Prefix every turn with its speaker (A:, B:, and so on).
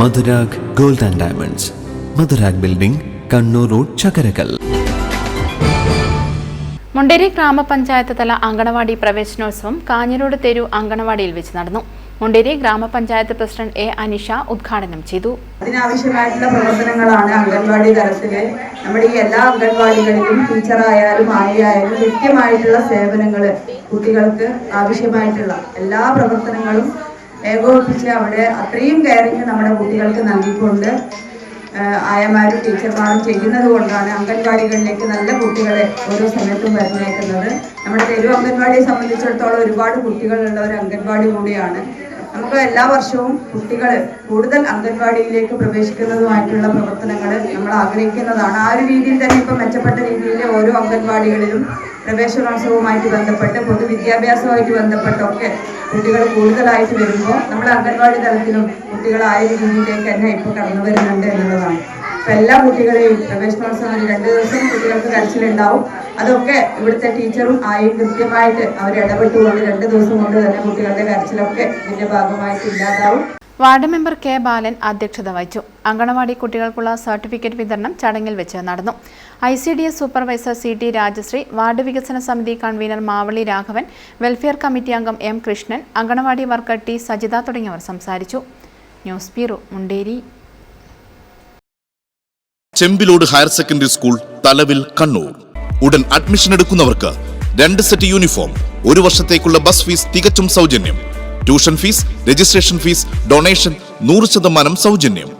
A: Madhurag gold and diamonds. Madhurag building Kannur road Chakkarakkal.
B: Munderi ഗ്രാമപഞ്ചായത്ത് തല അങ്കണവാടി പ്രവേശനോത്സവം കാഞ്ഞിരോട് തെരു അങ്കണവാടിയിൽ വെച്ച് നടന്നു. മുണ്ടേരി ഗ്രാമപഞ്ചായത്ത് പ്രസിഡന്റ് എ അനിഷ ഉദ്ഘാടനം ചെയ്തു.
C: അതിനാവശ്യമായിട്ടുള്ള പ്രവർത്തനങ്ങളാണ് അംഗൻവാടി തലത്തിൽ. നമ്മുടെ ഈ എല്ലാ അംഗൻവാടികളിലും ടീച്ചറായാലും ആയാലും കൃത്യമായിട്ടുള്ള സേവനങ്ങൾ കുട്ടികൾക്ക് ആവശ്യമായിട്ടുള്ള എല്ലാ പ്രവർത്തനങ്ങളും ഏകോപിപ്പിച്ച് അവിടെ അത്രയും കെയറിങ് നമ്മുടെ കുട്ടികൾക്ക് നൽകിക്കൊണ്ട് ആയമാരും ടീച്ചർമാരും ചെയ്യുന്നത് കൊണ്ടാണ് അംഗൻവാടികളിലേക്ക് നല്ല കുട്ടികളെ ഓരോ സമയത്തും വരുന്നേക്കുന്നത്. നമ്മുടെ തെരുവ് അംഗൻവാടിയെ സംബന്ധിച്ചിടത്തോളം ഒരുപാട് കുട്ടികളുള്ള ഒരു അംഗൻവാടി കൂടിയാണ്. നമുക്ക് എല്ലാ വർഷവും കുട്ടികൾ കൂടുതൽ അംഗൻവാടിയിലേക്ക് പ്രവേശിക്കുന്നതുമായിട്ടുള്ള പ്രവർത്തനങ്ങൾ നമ്മൾ ആഗ്രഹിക്കുന്നതാണ്. ആ ഒരു രീതിയിൽ തന്നെ ഇപ്പം മെച്ചപ്പെട്ട രീതിയിൽ ഓരോ അംഗൻവാടികളിലും പ്രവേശനോത്സവവുമായിട്ട് ബന്ധപ്പെട്ട് പൊതുവിദ്യാഭ്യാസവുമായിട്ട് ബന്ധപ്പെട്ടൊക്കെ കുട്ടികൾ കൂടുതലായിട്ട് വരുമ്പോൾ നമ്മൾ അംഗൻവാടി തലത്തിലും കുട്ടികൾ രീതിയിലേക്ക് തന്നെ ഇപ്പോൾ കടന്നു വരുന്നുണ്ട് എന്നുള്ളതാണ്. അപ്പം എല്ലാ കുട്ടികളെയും പ്രവേശനോത്സവം രണ്ട് ദിവസം കുട്ടികൾക്ക് കരച്ചിലുണ്ടാവും. അതൊക്കെ ഇവിടുത്തെ ടീച്ചറും ആയും കൃത്യമായിട്ട് അവർ ഇടപെട്ടുകൊണ്ട് രണ്ട് ദിവസം കൊണ്ട് തന്നെ കുട്ടികളുടെ കരച്ചിലൊക്കെ ഇതിന്റെ ഭാഗമായിട്ട് ഇല്ലാതാവും.
B: വാർഡ് മെമ്പർ കെ ബാലൻ അധ്യക്ഷത വഹിച്ചു. അങ്കണവാടി കുട്ടികൾക്കുള്ള സർട്ടിഫിക്കറ്റ് വിതരണം ചടങ്ങിൽ വെച്ച് നടന്നു. I C D S supervisor C T Rajasree ward വികസന സമിതി convener Mavali Raghavan welfare committee അംഗം M Krishnan anganwadi worker T Sajitha തുടങ്ങിയവർ സംസാരിച്ചു. News bureau Munderi.
D: Chembilode higher secondary school Thalavil Kannur. ഉടൻ അഡ്മിഷൻ എടുക്കുന്നവർക്ക് രണ്ട് സെറ്റ് യൂണിഫോം ഒരു വർഷത്തേക്കുള്ള ബസ് ഫീസ് തികച്ചും സൗജന്യം. Tuition fees registration fees donation നൂറ് ശതമാനം സൗജന്യം.